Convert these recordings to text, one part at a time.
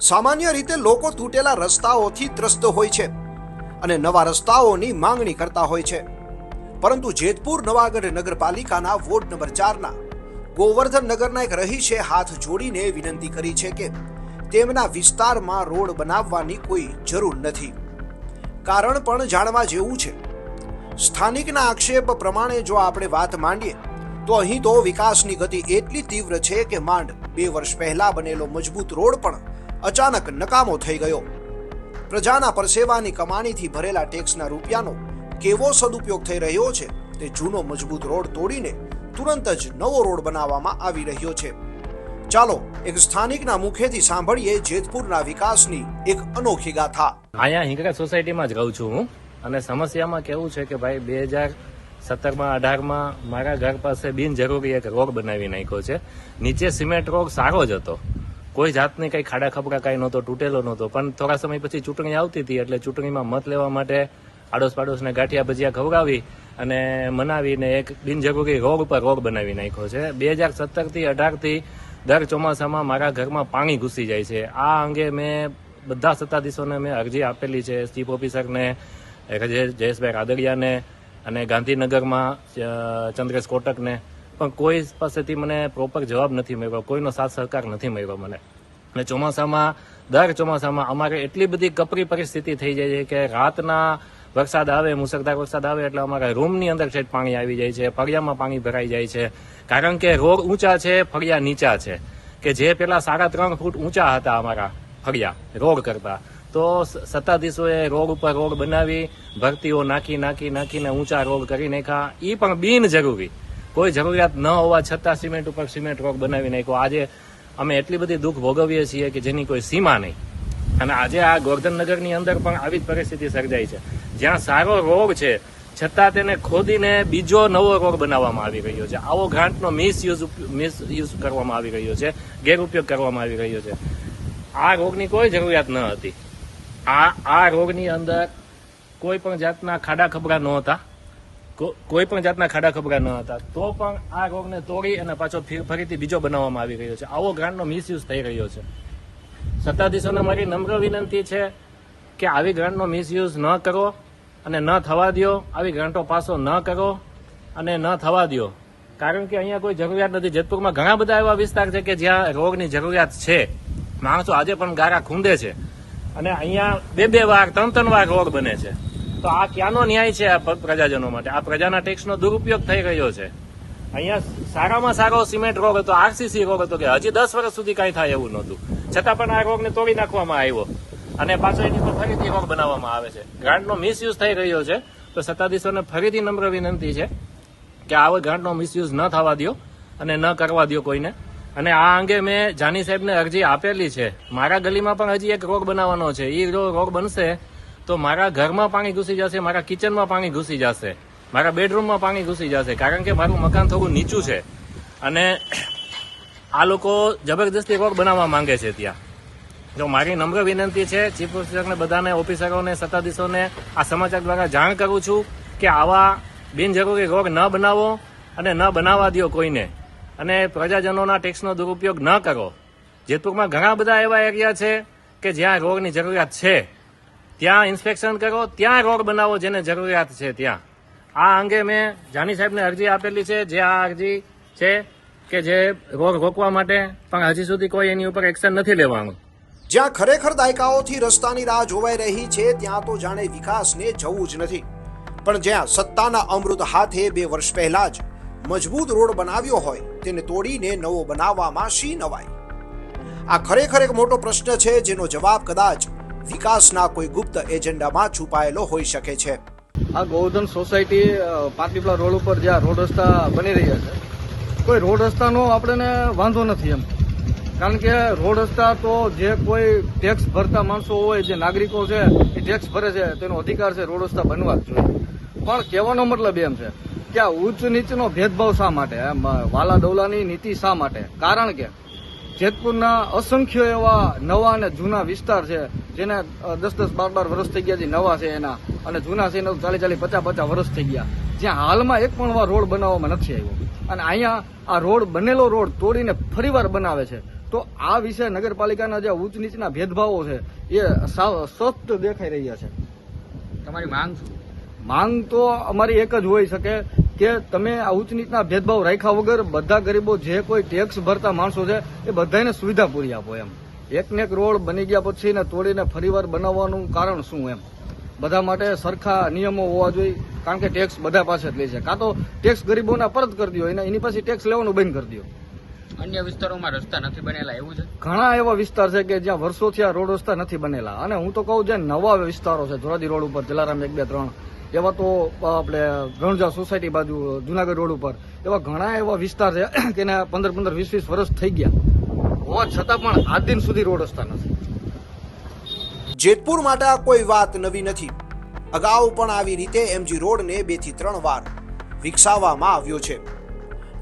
સામાન્ય રીતે લોકો તૂટેલા રસ્તાઓથી ત્રસ્ત હોય છે અને નવા રસ્તાઓની માંગણી કરતા હોય છે. પરંતુ જેતપુર નવાગઢ નગરપાલિકાના વોર્ડ નંબર ચારના ગોવર્ધન નગરના એક રહીશે હાથ જોડીને વિનંતી કરી છે કે તેમના વિસ્તારમાં રોડ બનાવવાની કોઈ જરૂર નથી. કારણ પણ જાણવા જેવું છે. સ્થાનિકના આક્ષેપ પ્રમાણે જો આપણે વાત માંડીએ, તો અહીં તો વિકાસની ગતિ એટલી તીવ્ર છે કે માંડ બે વર્ષ પહેલા બનેલો મજબૂત રોડ પણ અચાનક નકામો થઈ ગયો. પ્રજાના પરસેવાની કમાણીથી ભરેલા ટેક્સના રૂપિયાનો કેવો સદુપયોગ થઈ રહ્યો છે તે જૂનો મજબૂત રોડ તોડીને તુરંત જ નવો રોડ બનાવવામાં આવી રહ્યો છે. ચાલો એક સ્થાનિકના મુખેથી સાંભળીએ જેતપુરના વિકાસની એક અનોખી ગાથા. અહીંયા હિંગરા સોસાયટીમાં જ રહું છું હું અને સમસ્યામાં કેવું છે કે ભાઈ બે હજાર સત્તરમાં અઢારમાં મારા ઘર પાસે બિનજરૂરી એક રોડ બનાવી નાખ્યો છે. નીચે સિમેન્ટ રોડ સારો જ હતો. કોઈ જાતની કઈ ખાડા ખબડા કઈ નહોતો, તૂટેલો નહોતો. પણ થોડા સમય પછી ચૂંટણી આવતી હતી એટલે ચૂંટણીમાં મત લેવા માટે આડોશ પાડોશને ગાંઠિયા ભજીયા ખવડાવી અને મનાવીને એક બિનજરૂરી રોડ ઉપર રોડ બનાવી નાખ્યો છે. બે હજાર સત્તરથી અઢારથી દર ચોમાસામાં મારા ઘરમાં પાણી ઘૂસી જાય છે. આ અંગે મેં બધા સત્તાધીશોને મેં અરજી આપેલી છે. ચીફ ઓફિસરને, જયેશભાઈ રાદડિયાને અને ગાંધીનગરમાં ચંદ્રેશ કોટકને. પણ કોઈ પાસેથી મને પ્રોપર જવાબ નથી મળ્યો, કોઈનો સાથ સહકાર નથી મળ્યો મને. અને ચોમાસામાં, દર ચોમાસામાં અમારે એટલી બધી કપરી પરિસ્થિતિ થઈ જાય છે કે રાતના વરસાદ આવે, મુસળધાર વરસાદ આવે, એટલે અમારા રૂમની અંદર છેટ પાણી આવી જાય છે, ફળિયામાં પાણી ભરાઈ જાય છે. કારણ કે રોડ ઊંચા છે, ફળિયા નીચા છે. કે જે પેલા સાડા ત્રણ ફૂટ ઊંચા હતા અમારા ફળિયા, રોડ કરતા. તો સત્તાધીશોએ રોડ ઉપર રોડ બનાવી, ભરતીઓ નાખી નાખી, નાખીને ઊંચા રોડ કરી નાખ્યા. એ પણ બિનજરૂરી. કોઈ જરૂરિયાત ન હોવા છતાં સિમેન્ટ ઉપર સિમેન્ટ રોક બનાવી નાખ્યો. આજે અમે એટલી બધી દુઃખ ભોગવીએ છીએ કે જેની કોઈ સીમા નહીં. અને આજે આ ગોરધનનગરની અંદર પણ આવી જ પરિસ્થિતિ સર્જાઈ છે. જ્યાં સારો રોગ છે, છતાં તેને ખોદીને બીજો નવો રોગ બનાવવામાં આવી રહ્યો છે. આવો ગ્રાન્ટનો મિસયુઝ મિસયુઝ કરવામાં આવી રહ્યો છે. ગેરઉપયોગ કરવામાં આવી રહ્યો છે. આ રોગની કોઈ જરૂરિયાત ન હતી. આ આ રોગની અંદર કોઈ પણ જાતના ખાડા ખબરા નહોતા. કોઈ પણ જાતના ખાડા ખબરા ન હતા. તો પણ આ રોગને તોડી અને પાછો ફરી- ફરીથી બીજો બનાવવામાં આવી રહ્યો છે. આવો ગ્રાન્ટનો મિસયુઝ થઈ રહ્યો છે. સત્તાધીશોને મારી નમ્ર વિનંતી છે કે આવી ગ્રાન્ટનો મિસયુઝ ન કરો અને ન થવા દ્યો. આવી ગ્રાન્ટો પાસો ન કરો અને ન થવા દ્યો. કારણ કે અહીંયા કોઈ જરૂરિયાત નથી. જેતપુરમાં ઘણા બધા એવા વિસ્તાર છે કે જ્યાં રોગની જરૂરિયાત છે. માણસો આજે પણ ગારા ખૂંદે છે. અને અહીંયા બે બે વાર ત્રણ ત્રણ વાર રોગ બને છે. તો આ ક્યાંનો ન્યાય છે આ પ્રજાજનો માટે? આ પ્રજાના ટેક્સનો દુરુપયોગ થઈ રહ્યો છે. અહીંયા સારામાં સારો સિમેન્ટ રોગ હતો, આરસીસી રોગ હતો કે હજી દસ વર્ષ સુધી કાંઈ થાય એવું નહોતું. છતાં પણ આ રોગને તોડી નાખવામાં આવ્યો. અને પાછો એની પર ફરીથી રોગ બનાવવામાં આવે છે. ગ્રાન્ટનો મિસયુઝ થઈ રહ્યો છે. તો સત્તાધીશોને ફરીથી નમ્ર વિનંતી છે કે આવો ગ્રાન્ટનો મિસયુઝ ન થવા દો અને ન કરવા દો કોઈને. અને આ અંગે મેં જાની સાહેબને અરજી આપેલી છે. મારા ગલીમાં પણ હજી એક રોગ બનાવવાનો છે. એ રોગ બનશે તો મારા ઘરમાં પાણી ઘૂસી જશે, મારા કિચનમાં પાણી ઘૂસી જશે, મારા બેડરૂમમાં પાણી ઘૂસી જશે, કારણ કે મારું મકાન થોડું નીચું છે. અને આ લોકો જબરદસ્તી રોગ બનાવવા માંગે છે ત્યાં. જો મારી નમ્ર વિનંતી છે, ચીફ ઓફિસરને બધાને, ઓફિસરોને, સત્તાધીશોને આ સમાચાર દ્વારા જાણ કરું છું કે આવા બિનજરૂરી રોગ ન બનાવો અને ન બનાવવા દો કોઈને. અને પ્રજાજનોના ટેક્સનો દુરુપયોગ ન કરો. જેતપુરમાં ઘણા બધા એવા એરિયા છે કે જ્યાં રોગની જરૂરિયાત છે. ત્યાં ઇન્સ્પેક્શન કરો, ત્યાં રોડ બનાવો જેને જરૂરિયાત છે ત્યાં. આ અંગે મેં જાની સાહેબને અરજી આપેલી છે, જે આ અરજી છે કે જે રોગ રોકવા માટે પણ હજી સુધી કોઈ એની ઉપર એક્શન નથી લેવાનું. જ્યાં ખરેખર દાયકાઓથી રસ્તાની રાહ જોવાઈ રહી છે, ત્યાં તો જાણે વિકાસને જવું જ નથી. પણ જ્યાં સત્તાના અમૃત હાથે બે વર્ષ પહેલા જ મજબૂત રોડ બનાવ્યો હોય, તેને તોડીને નવો બનાવવામાં શી નવાય આ ખરેખર એક મોટો પ્રશ્ન છે, જેનો જવાબ કદાચ વિકાસના કોઈ ગુપ્ત એજન્ડામાં છુપાયેલો હોઈ શકે છે. આ ગોવર્ધન સોસાયટી પાટલીપલા રોડ ઉપર જ્યાં રોડ રસ્તા બની રહ્યા છે, કોઈ રોડ રસ્તાનો આપણને વાંધો નથી એમ. કારણ કે રોડ રસ્તા તો જે કોઈ ટેક્સ ભરતા માણસો હોય, જે નાગરિકો છે, એ ટેક્સ ભરે છે, તેનો અધિકાર છે રોડ રસ્તા બનવા જ જોઈએ. પણ કહેવાનો મતલબ એમ છે કે આ ઉચ્ચ નીચનો ભેદભાવ શા માટે? વાલા દવલાની નીતિ શા માટે? કારણ કે જેતપુરના અસંખ્ય એવા નવા અને જૂના વિસ્તાર છે જેને દસ દસ બાર બાર વર્ષ થઈ ગયા જે નવા છે એના. અને જૂના છે એના ચાલી ચાલી પચાસ પચાસ વર્ષ થઈ ગયા. જ્યાં હાલમાં એક પણ રોડ બનાવવામાં નથી આવ્યો. અને અહીંયા આ રોડ બનેલો રોડ તોડીને ફરીવાર બનાવે છે. તો આ વિશે નગરપાલિકાના જે ઉચ્ચ નીચના ભેદભાવો છે એ સાવ સ્પષ્ટ દેખાઈ રહ્યા છે. તમારી માંગ શું? માંગ તો અમારી એક જ હોઈ શકે કે તમે આ ઉચ્ચ નીચના ભેદભાવ રાખ્યા વગર બધા ગરીબો જે કોઈ ટેક્સ ભરતા માણસો છે એ બધાને સુવિધા પૂરી આપો એમ. એકને એક રોડ બની ગયા પછી ને તોડીને ફરીવાર બનાવવાનું કારણ શું એમ? બધા માટે સરખા નિયમો હોવા જોઈએ કારણ કે ટેક્સ બધા પાસે જ લે છે. કાં તો ટેક્સ ગરીબોના પરત કરી દો એને એની પાસે ટેક્સ લેવાનું બંધ કરી દો. અન્ય વિસ્તારોમાં રસ્તા નથી બનેલા એવું છે? ઘણા એવા વિસ્તાર છે કે જ્યાં વર્ષોથી આ રોડ રસ્તા નથી બનેલા. અને હું તો કહું જે નવા વિસ્તારો છે ધોરાજી રોડ ઉપર જલારામ એક બે ત્રણ એવા તો આપણે રણજા સોસાયટી બાજુ, જુનાગઢ રોડ ઉપર, એવા ઘણા એવા વિસ્તાર છે કે એના પંદર પંદર વીસ વીસ વર્ષ થઈ ગયા. હોવા છતાં પણ આજ દિન સુધી રોડ રસ્તા નથી. જેતપુર માટે કોઈ વાત નવી નથી. અગાઉ પણ આવી રીતે એમજી રોડને બેથી ત્રણ વાર વિકસાવવામાં આવ્યો છે.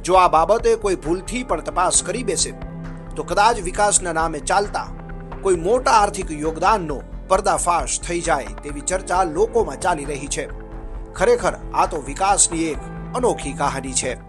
જો આ બાબતે કોઈ ભૂલથી પણ તપાસ કરી બેસે, તો કદાચ વિકાસના નામે ચાલતા કોઈ મોટા આર્થિક યોગદાનનો પર્દાફાશ થઈ જાય તેવી ચર્ચા લોકોમાં ચાલી રહી છે. ખરેખર આ તો વિકાસની એક અનોખી કહાની છે.